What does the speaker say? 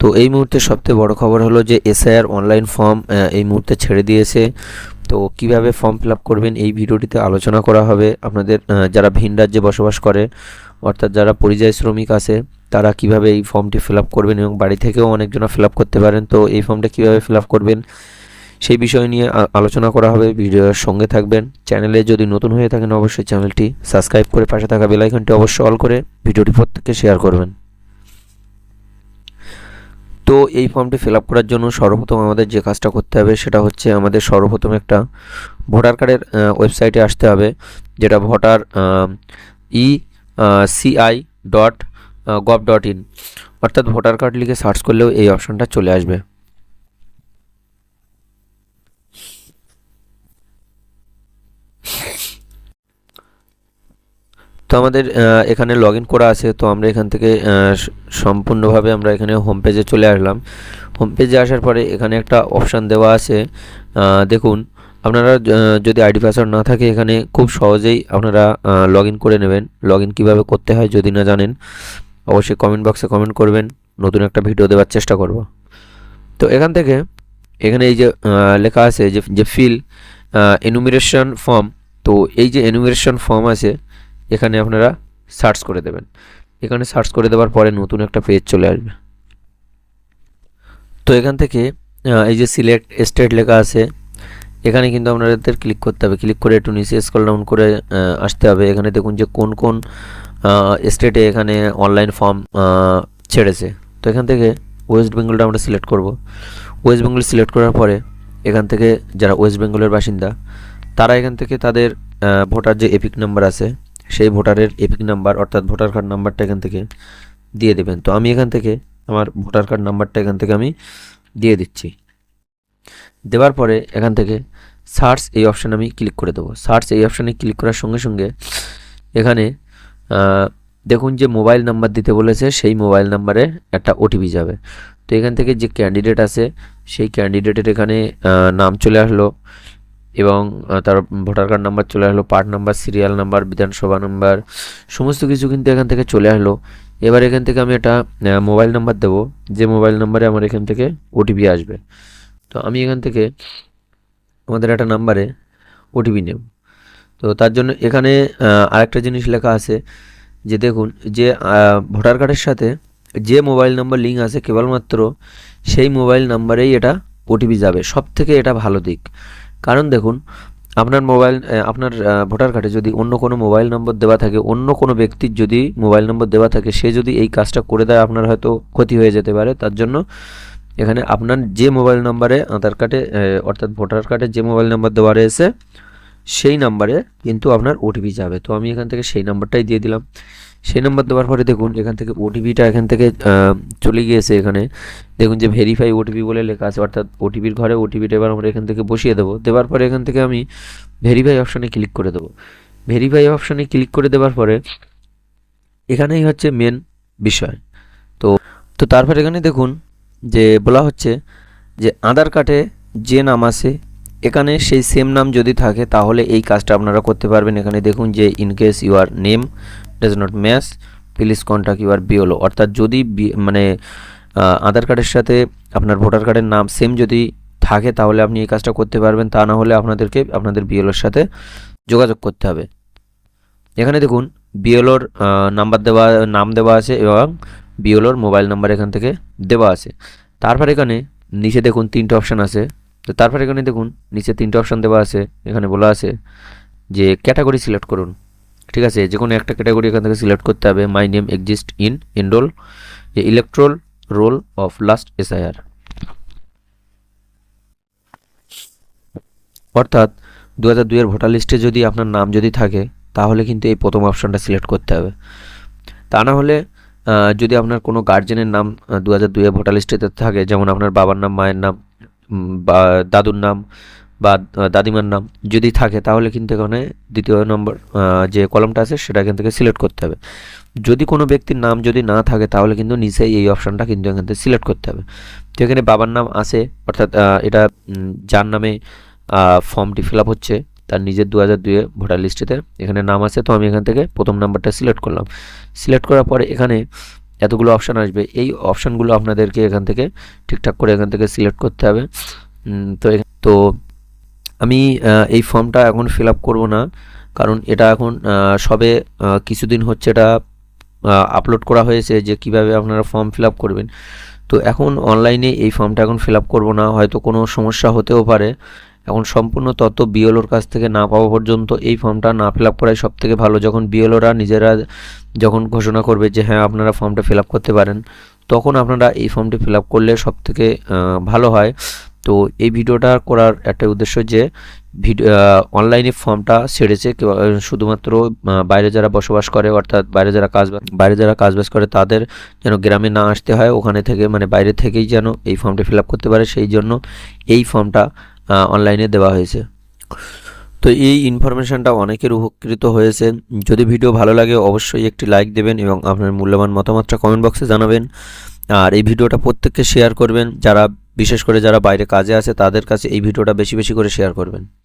তো এই মুহূর্তে সবথেকে বড় খবর হলো যে এসআইআর অনলাইন ফর্ম এই মুহূর্তে ছেড়ে দিয়েছে। তো কীভাবে ফর্ম ফিল করবেন এই ভিডিওটিতে আলোচনা করা হবে। আপনাদের যারা ভিন রাজ্যে বসবাস করে, অর্থাৎ যারা পরিযায়ী শ্রমিক আছে, তারা কীভাবে এই ফর্মটি ফিল করবেন এবং বাড়ি থেকেও অনেকজনা ফিল করতে পারেন। তো এই ফর্মটা কীভাবে ফিল করবেন, সেই বিষয় নিয়ে আলোচনা করা হবে। ভিডিওর সঙ্গে থাকবেন। চ্যানেলে যদি নতুন হয়ে থাকেন, অবশ্যই চ্যানেলটি সাবস্ক্রাইব করে পাশে থাকা বেল আইকনটি অবশ্যই অল করে ভিডিওটি প্রত্যেককে শেয়ার করবেন। তো এই ফর্মটি ফিল করার জন্য সর্বপ্রথম আমাদের যে কাজটা করতে হবে সেটা হচ্ছে আমাদের সর্বপ্রথম একটা ভোটার কার্ডের ওয়েবসাইটে আসতে হবে, যেটা voter E C I dot gov dot in. অর্থাৎ ভোটার কার্ড লিখে সার্চ করলেও এই অপশানটা চলে আসবে। তো আমাদের এখানে লগ ইন করা আছে, তো আমরা এখান থেকে সম্পূর্ণভাবে আমরা এখানে হোম পেজে চলে আসলাম। হোম পেজে আসার পরে এখানে একটা অপশান দেওয়া আছে। দেখুন, আপনারা যদি আইডি পাসওয়ার্ড না থাকে, এখানে খুব সহজেই আপনারা লগ করে নেবেন। লগ ইন কীভাবে করতে হয় যদি না জানেন, অবশ্যই কমেন্ট বক্সে কমেন্ট করবেন। নতুন একটা ভিডিও দেওয়ার চেষ্টা করব। তো এখান থেকে, এখানে এই যে লেখা আছে যে যে ফিল এনুমিরেশন ফর্ম তো এই যে এনুমিরেশন ফর্ম আছে এখানে আপনারা সার্চ করে দেবেন। এখানে সার্চ করে দেওয়ার পরে নতুন একটা পেজ চলে আসবে। তো এখান থেকে এই যে সিলেক্ট স্টেট লেখা আছে, এখানে কিন্তু আপনাদের ক্লিক করতে হবে। ক্লিক করে একটু নিচে স্ক্রল ডাউন করে আসতে হবে। এখানে দেখুন যে কোন কোন স্টেটে এখানে অনলাইন ফর্ম ছেড়েছে। তো এখান থেকে ওয়েস্ট বেঙ্গলটা আমরা সিলেক্ট করব। ওয়েস্ট বেঙ্গল সিলেক্ট করার পরে এখান থেকে যারা ওয়েস্ট বেঙ্গলের বাসিন্দা, তারা এখান থেকে তাদের ভোটার যে এপিক নাম্বার আছে সেই ভোটারের এপিক নাম্বার অর্থাৎ ভোটার কার্ড নাম্বারটা এখান থেকে দিয়ে দেবেন। তো আমি এখান থেকে আমার ভোটার কার্ড নাম্বারটা এখান থেকে আমি দিয়ে দিচ্ছি। দেওয়ার পরে এখান থেকে সার্চ এই অপশান আমি ক্লিক করে দেবো। সার্চ এই অপশানে ক্লিক করার সঙ্গে সঙ্গে এখানে দেখুন যে মোবাইল নাম্বার দিতে বলেছে, সেই মোবাইল নাম্বারে একটা ওটিপি যাবে। তো এখান থেকে যে ক্যান্ডিডেট আছে, সেই ক্যান্ডিডেটের এখানে নাম চলে আসলো। এবং তার ভোটার কার্ড নাম্বার চলে আসলো, পার্ট নাম্বার, সিরিয়াল নাম্বার, বিধানসভা নাম্বার, সমস্ত কিছু কিন্তু এখান থেকে চলে আসলো। এবার এখান থেকে আমি একটা মোবাইল নাম্বার দেবো, যে মোবাইল নাম্বারে আমার এখান থেকে ওটিপি আসবে। তো আমি এখান থেকে আমাদের একটা নাম্বারে ওটিপি নেব। তো তার জন্য এখানে আরেকটা জিনিস লেখা আছে, যে দেখুন, যে ভোটার কার্ডের সাথে যে মোবাইল নাম্বার লিঙ্ক আছে, কেবলমাত্র সেই মোবাইল নাম্বারেই এটা ওটিপি যাবে। সব থেকে এটা ভালো দিক। কারণ দেখুন, আপনার মোবাইল আপনার ভোটার কার্ডে যদি অন্য কোনো মোবাইল নম্বর দেওয়া থাকে, অন্য কোনো ব্যক্তির যদি মোবাইল নম্বর দেওয়া থাকে, সে যদি এই কাজটা করে দেয়, আপনার হয়তো ক্ষতি হয়ে যেতে পারে। তার জন্য এখানে আপনার যে মোবাইল নাম্বারে আধার কার্ডে অর্থাৎ ভোটার কার্ডে যে মোবাইল নাম্বার দেওয়া রয়েছে, সেই নাম্বারে কিন্তু আপনার ওটিপি যাবে। তো আমি এখান থেকে সেই নাম্বারটাই দিয়ে দিলাম। সেই নাম্বার দেওয়ার পরে দেখুন এখান থেকে ওটিপিটা এখান থেকে চলে গিয়েছে এখানে। দেখুন যে ভেরিফাই ওটিপি বলে লেখা আছে, অর্থাৎ ওটিপির ঘরে ওটিপিটা এবার আমরা এখান থেকে বসিয়ে দেবো। দেওয়ার পরে এখান থেকে আমি ভেরিফাই অপশানে ক্লিক করে দেবো। ভেরিফাই অপশানে ক্লিক করে দেওয়ার পরে এখানেই হচ্ছে মেন বিষয়। তো তো তারপর এখানে দেখুন যে বলা হচ্ছে যে আধার কার্ডে যে নাম আছে, এখানে সেই সেম নাম যদি থাকে তাহলে এই কাজটা আপনারা করতে পারবেন। এখানে দেখুন যে in case your name does not match please contact your BLO অর্থাৎ যদি মানে আধার কার্ডের সাথে আপনার ভোটার কার্ডের নাম সেম যদি থাকে, তাহলে আপনি এই কাজটা করতে পারবেন। তা না হলে আপনাদেরকে, আপনাদের বিএলওর সাথে যোগাযোগ করতে হবে। এখানে দেখুন বিএলওর নাম্বার দেওয়া, নাম দেওয়া আছে এবং বিএলওর মোবাইল নাম্বার এখান থেকে দেওয়া আছে। তারপর এখানে নিচে দেখুন তিনটে অপশান আছে। তো তারপর এখানে দেখুন, নিচে তিনটে অপশান দেওয়া আছে। এখানে বলা আছে যে ক্যাটাগরি সিলেক্ট করুন। ঠিক আছে? যে কোনো একটা ক্যাটাগরি এখান থেকে সিলেক্ট করতে হবে। My name exist in enrol যে electoral roll of last SIR অর্থাৎ দু হাজার দুইয়ের ভোটার লিস্টে যদি আপনার নাম যদি থাকে, তাহলে কিন্তু এই প্রথম অপশানটা সিলেক্ট করতে হবে। তা না হলে যদি আপনার কোনো গার্জেনের নাম দু হাজার দুইয়ের ভোটার লিস্টেতে থাকে, যেমন আপনার বাবার নাম, মায়ের নাম বা, দাদুর নাম বা দাদিমার নাম যদি থাকে, তাহলে কিন্তু এখানে দ্বিতীয় নম্বর যে কলমটা আছে, সেটা এখান থেকে সিলেক্ট করতে হবে। যদি কোনো ব্যক্তির নাম যদি না থাকে, তাহলে কিন্তু নিচেই এই অপশানটা কিন্তু এখান থেকে সিলেক্ট করতে হবে। তো এখানে বাবার নাম আছে, অর্থাৎ এটা যার নামে ফর্মটি ফিল হচ্ছে, তার নিজের দু হাজার দুয়ে ভোটার লিস্টেতে এখানে নাম আছে। তো আমি এখান থেকে প্রথম নাম্বারটা সিলেক্ট করলাম। সিলেক্ট করার পরে এখানে এতগুলো অপশান আসবে। এই অপশানগুলো আপনাদেরকে এখান থেকে ঠিকঠাক করে এখান থেকে সিলেক্ট করতে হবে। তো তো আমি এই ফর্মটা এখন ফিল আপ করব না। কারণ এটা এখন সবে কিছুদিন হচ্ছে এটা আপলোড করা হয়েছে যে কীভাবে আপনারা ফর্ম ফিল আপ করবেন। তো এখন অনলাইনে এই ফর্মটা এখন ফিল আপ করব না। হয়তো কোনো সমস্যা হতেও পারে। এখন সম্পূর্ণ তথ্য বিএলওর কাছ থেকে না পাওয়া পর্যন্ত এই ফর্মটা না ফিল আপ করাই সবথেকে ভালো। যখন বিএলওরা নিজেরা যখন ঘোষণা করবে যে হ্যাঁ আপনারা ফর্মটা ফিল আপ করতে পারেন, তখন আপনারা এই ফর্মটি ফিল আপ করলে সবথেকে ভালো হয়। তো এই ভিডিওটা করার একটা উদ্দেশ্য যে ভিডিও অনলাইনে ফর্মটা ছেড়েছে শুধুমাত্র বাইরে যারা বসবাস করে, অর্থাৎ বাইরে যারা কাজ বাইরে যারা কাজবাজ করে, তাদের যেন গ্রামে না আসতে হয়, ওখানে থেকে মানে বাইরে থেকেই যেন এই ফর্মটি ফিল করতে পারে, সেই জন্য এই ফর্মটা অনলাইনে দেওয়া হয়েছে। তো এই ইনফরমেশনটা অনেকের উপকৃত হয়েছে। যদি ভিডিও ভালো লাগে, অবশ্যই একটি লাইক দেবেন এবং আপনার মূল্যবান মতামতটা কমেন্ট বক্সে জানাবেন। আর এই ভিডিওটা প্রত্যেককে শেয়ার করবেন। যারা বিশেষ করে যারা বাইরে কাজে আছে, তাদের কাছে এই ভিডিওটা বেশি বেশি করে শেয়ার করবেন।